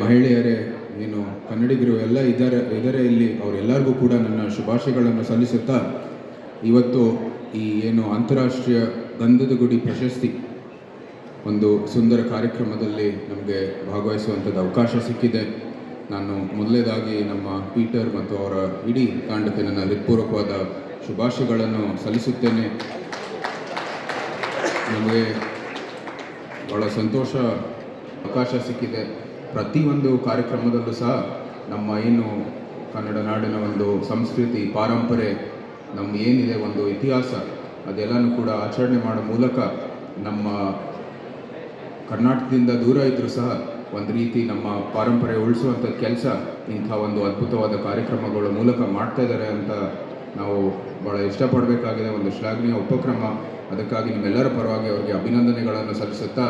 ಮಹಿಳೆಯರೇ ಏನು ಕನ್ನಡಿಗರು ಎಲ್ಲ ಇದ್ದಾರೆ ಇದ್ದಾರೆ ಇಲ್ಲಿ. ಅವರೆಲ್ಲರಿಗೂ ಕೂಡ ನನ್ನ ಶುಭಾಶಯಗಳನ್ನು ಸಲ್ಲಿಸುತ್ತಾ, ಇವತ್ತು ಈ ಏನು ಅಂತಾರಾಷ್ಟ್ರೀಯ ಗಂಧದ ಗುಡಿ ಪ್ರಶಸ್ತಿ ಒಂದು ಸುಂದರ ಕಾರ್ಯಕ್ರಮದಲ್ಲಿ ನಮಗೆ ಭಾಗವಹಿಸುವಂಥದ್ದು ಅವಕಾಶ ಸಿಕ್ಕಿದೆ. ನಾನು ಮೊದಲೇದಾಗಿ ನಮ್ಮ ಪೀಟರ್ ಮತ್ತು ಅವರ ಇಡೀ ತಂಡಕ್ಕೆ ನನ್ನ ಹೃತ್ಪೂರ್ವಕವಾದ ಶುಭಾಶಯಗಳನ್ನು ಸಲ್ಲಿಸುತ್ತೇನೆ. ನಮಗೆ ಭಾಳ ಸಂತೋಷ, ಅವಕಾಶ ಸಿಕ್ಕಿದೆ. ಪ್ರತಿಯೊಂದು ಕಾರ್ಯಕ್ರಮದಲ್ಲೂ ಸಹ ನಮ್ಮ ಏನು ಕನ್ನಡ ನಾಡಿನ ಒಂದು ಸಂಸ್ಕೃತಿ, ಪಾರಂಪರೆ ನಮ್ಮ ಏನಿದೆ ಒಂದು ಇತಿಹಾಸ, ಅದೆಲ್ಲನೂ ಕೂಡ ಆಚರಣೆ ಮಾಡೋ ಮೂಲಕ ನಮ್ಮ ಕರ್ನಾಟಕದಿಂದ ದೂರ ಇದ್ದರೂ ಸಹ ಒಂದು ರೀತಿ ನಮ್ಮ ಪಾರಂಪರೆ ಉಳಿಸುವಂಥ ಕೆಲಸ ಇಂಥ ಒಂದು ಅದ್ಭುತವಾದ ಕಾರ್ಯಕ್ರಮಗಳ ಮೂಲಕ ಮಾಡ್ತಾ ಇದ್ದಾರೆ ಅಂತ ನಾವು ಭಾಳ ಇಷ್ಟಪಡಬೇಕಾಗಿದೆ. ಒಂದು ಶ್ಲಾಘನೀಯ ಉಪಕ್ರಮ. ಅದಕ್ಕಾಗಿ ನಿಮ್ಮೆಲ್ಲರ ಪರವಾಗಿ ಅವರಿಗೆ ಅಭಿನಂದನೆಗಳನ್ನು ಸಲ್ಲಿಸುತ್ತಾ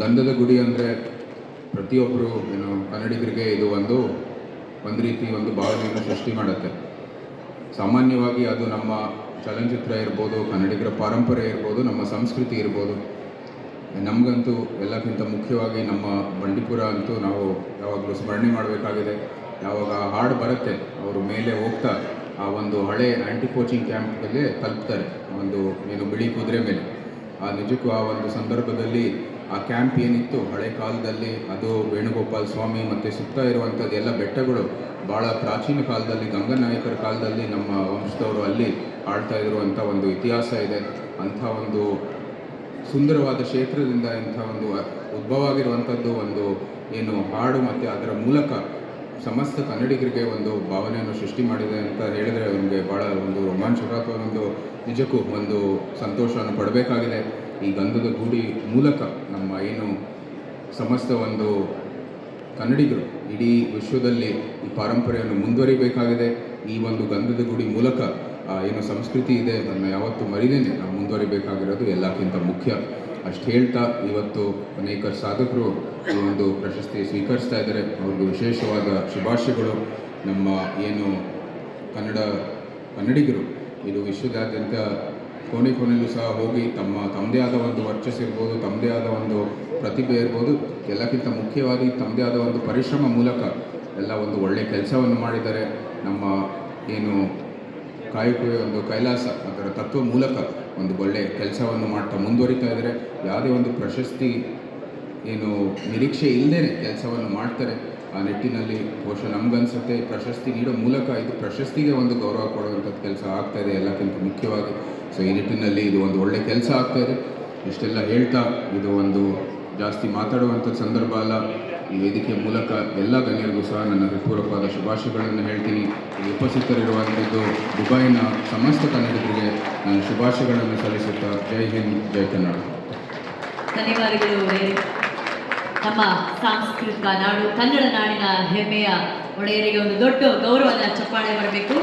ಗಂಧದ ಗುಡಿ ಅಂದರೆ ಪ್ರತಿಯೊಬ್ಬರು ಏನು ಕನ್ನಡಿಗರಿಗೆ ಇದು ಒಂದು ಒಂದು ರೀತಿ ಒಂದು ಭಾವನೆಯನ್ನು ಸೃಷ್ಟಿ ಮಾಡುತ್ತೆ. ಸಾಮಾನ್ಯವಾಗಿ ಅದು ನಮ್ಮ ಚಲನಚಿತ್ರ ಇರ್ಬೋದು, ಕನ್ನಡಿಗರ ಪರಂಪರೆ ಇರ್ಬೋದು, ನಮ್ಮ ಸಂಸ್ಕೃತಿ ಇರ್ಬೋದು. ನಮಗಂತೂ ಎಲ್ಲಕ್ಕಿಂತ ಮುಖ್ಯವಾಗಿ ನಮ್ಮ ಬಂಡೀಪುರ ಅಂತೂ ನಾವು ಯಾವಾಗಲೂ ಸ್ಮರಣೆ ಮಾಡಬೇಕಾಗಿದೆ. ಯಾವಾಗ ಹಾಡು ಬರುತ್ತೆ, ಅವರು ಮೇಲೆ ಹೋಗ್ತಾ ಆ ಒಂದು ಹಳೆ ಆ್ಯಂಟಿ ಕೋಚಿಂಗ್ ಕ್ಯಾಂಪ್ಗೆ ತಲುಪ್ತಾರೆ ಒಂದು ಏನು ಬಿಳಿ ಕುದುರೆ ಮೇಲೆ. ಆ ನಿಜಕ್ಕೂ ಆ ಒಂದು ಸಂದರ್ಭದಲ್ಲಿ ಆ ಕ್ಯಾಂಪ್ ಏನಿತ್ತು, ಹಳೆ ಕಾಲದಲ್ಲಿ ಅದು ವೇಣುಗೋಪಾಲ್ ಸ್ವಾಮಿ ಮತ್ತು ಸುತ್ತ ಇರುವಂಥದ್ದು ಎಲ್ಲ ಬೆಟ್ಟಗಳು ಭಾಳ ಪ್ರಾಚೀನ ಕಾಲದಲ್ಲಿ ಗಂಗನಾಯಕರ ಕಾಲದಲ್ಲಿ ನಮ್ಮ ವಂಶದವರು ಅಲ್ಲಿ ಆಳ್ತಾ ಇರುವಂಥ ಒಂದು ಇತಿಹಾಸ ಇದೆ. ಅಂಥ ಒಂದು ಸುಂದರವಾದ ಕ್ಷೇತ್ರದಿಂದ ಇಂಥ ಒಂದು ಉದ್ಭವ ಆಗಿರುವಂಥದ್ದು ಒಂದು ಏನು ಹಾಡು ಮತ್ತು ಅದರ ಮೂಲಕ ಸಮಸ್ತ ಕನ್ನಡಿಗರಿಗೆ ಒಂದು ಭಾವನೆಯನ್ನು ಸೃಷ್ಟಿ ಮಾಡಿದೆ ಅಂತ ಹೇಳಿದರೆ ನಮಗೆ ಭಾಳ ಒಂದು ರೋಮಾಂಚಕ ಅಥವಾ ಒಂದು ನಿಜಕ್ಕೂ ಒಂದು ಸಂತೋಷವನ್ನು ಪಡಬೇಕಾಗಿದೆ. ಈ ಗಂಧದ ಗುಡಿ ಮೂಲಕ ನಮ್ಮ ಏನು ಸಮಸ್ತ ಒಂದು ಕನ್ನಡಿಗರು, ಇಡೀ ವಿಶ್ವದಲ್ಲಿ ಈ ಪರಂಪರೆಯನ್ನು ಮುಂದುವರಿಬೇಕಾಗಿದೆ. ಈ ಒಂದು ಗಂಧದ ಗುಡಿ ಮೂಲಕ ಏನು ಸಂಸ್ಕೃತಿ ಇದೆ, ಅದನ್ನು ಯಾವತ್ತೂ ಮರಿದೇನೆ ನಾವು ಮುಂದುವರಿಬೇಕಾಗಿರೋದು ಎಲ್ಲಕ್ಕಿಂತ ಮುಖ್ಯ. ಅಷ್ಟು ಹೇಳ್ತಾ ಇವತ್ತು ಅನೇಕ ಸಾಧಕರು ಈ ಒಂದು ಪ್ರಶಸ್ತಿ ಸ್ವೀಕರಿಸ್ತಾ ಇದ್ದಾರೆ. ಅವ್ರಿಗೆ ವಿಶೇಷವಾದ ಶುಭಾಶಯಗಳು. ನಮ್ಮ ಏನು ಕನ್ನಡ ಕನ್ನಡಿಗರು, ಇದು ವಿಶ್ವದಾದ್ಯಂತ ಕೋಣೆ ಕೊನೆಯಲ್ಲೂ ಸಹ ಹೋಗಿ ತಮ್ಮ ತಮ್ಮದೇ ಆದ ಒಂದು ವರ್ಚಸ್ ಇರ್ಬೋದು ತಮ್ಮದೇ ಆದ ಒಂದು ಪ್ರತಿಭೆ ಇರ್ಬೋದು, ಎಲ್ಲಕ್ಕಿಂತ ಮುಖ್ಯವಾಗಿ ತಮ್ಮದೇ ಆದ ಒಂದು ಪರಿಶ್ರಮ ಮೂಲಕ ಎಲ್ಲ ಒಂದು ಒಳ್ಳೆಯ ಕೆಲಸವನ್ನು ಮಾಡಿದ್ದಾರೆ. ನಮ್ಮ ಏನು ಕಾಯಕವೇ ಒಂದು ಕೈಲಾಸ, ಅದರ ತತ್ವ ಮೂಲಕ ಒಂದು ಒಳ್ಳೆಯ ಕೆಲಸವನ್ನು ಮಾಡ್ತಾ ಮುಂದುವರಿತಾ ಇದ್ದಾರೆ. ಯಾವುದೇ ಒಂದು ಪ್ರಶಸ್ತಿ ಏನು ನಿರೀಕ್ಷೆ ಇಲ್ಲದೇ ಕೆಲಸವನ್ನು ಮಾಡ್ತಾರೆ. ಆ ನಿಟ್ಟಿನಲ್ಲಿ ಬಹುಶಃ ನಮಗನ್ಸುತ್ತೆ, ಪ್ರಶಸ್ತಿ ನೀಡೋ ಮೂಲಕ ಇದು ಪ್ರಶಸ್ತಿಗೆ ಒಂದು ಗೌರವ ಕೊಡುವಂಥದ್ದು ಕೆಲಸ ಆಗ್ತಾಯಿದೆ ಎಲ್ಲಕ್ಕಿಂತ ಮುಖ್ಯವಾಗಿ. ಸೊ ಈ ನಿಟ್ಟಿನಲ್ಲಿ ಇದು ಒಂದು ಒಳ್ಳೆ ಕೆಲಸ ಆಗ್ತಾ ಇದೆ. ಇಷ್ಟೆಲ್ಲ ಹೇಳ್ತಾ ಇದು ಒಂದು ಜಾಸ್ತಿ ಮಾತಾಡುವಂಥ ಸಂದರ್ಭ ಅಲ್ಲ. ಈ ವೇದಿಕೆ ಮೂಲಕ ಎಲ್ಲ ಗಣ್ಯರಿಗೂ ಸಹ ನನ್ನ ಹೃತ್ಪೂರ್ವಕವಾದ ಶುಭಾಶಯಗಳನ್ನು ಹೇಳ್ತೀನಿ. ಉಪಸ್ಥಿತರಿರುವಂಥದ್ದು ದುಬೈನ ಸಮಸ್ತ ಕನ್ನಡಿಗರಿಗೆ ನಾನು ಶುಭಾಶಯಗಳನ್ನು ಸಲ್ಲಿಸುತ್ತಾ ಜೈ ಹಿಂದ್, ಜೈ ಕನ್ನಡ. ಧನ್ಯವಾದಗಳು. ನಮ್ಮ ಸಾಂಸ್ಕೃತಿಕ ನಾಡು ಕನ್ನಡ ನಾಡಿನ ಹೆಮ್ಮೆಯ ಒಡೆಯರಿಗೆ ಒಂದು ದೊಡ್ಡ ಗೌರವದ ಚಪ್ಪಾಳೆ ಬರಬೇಕು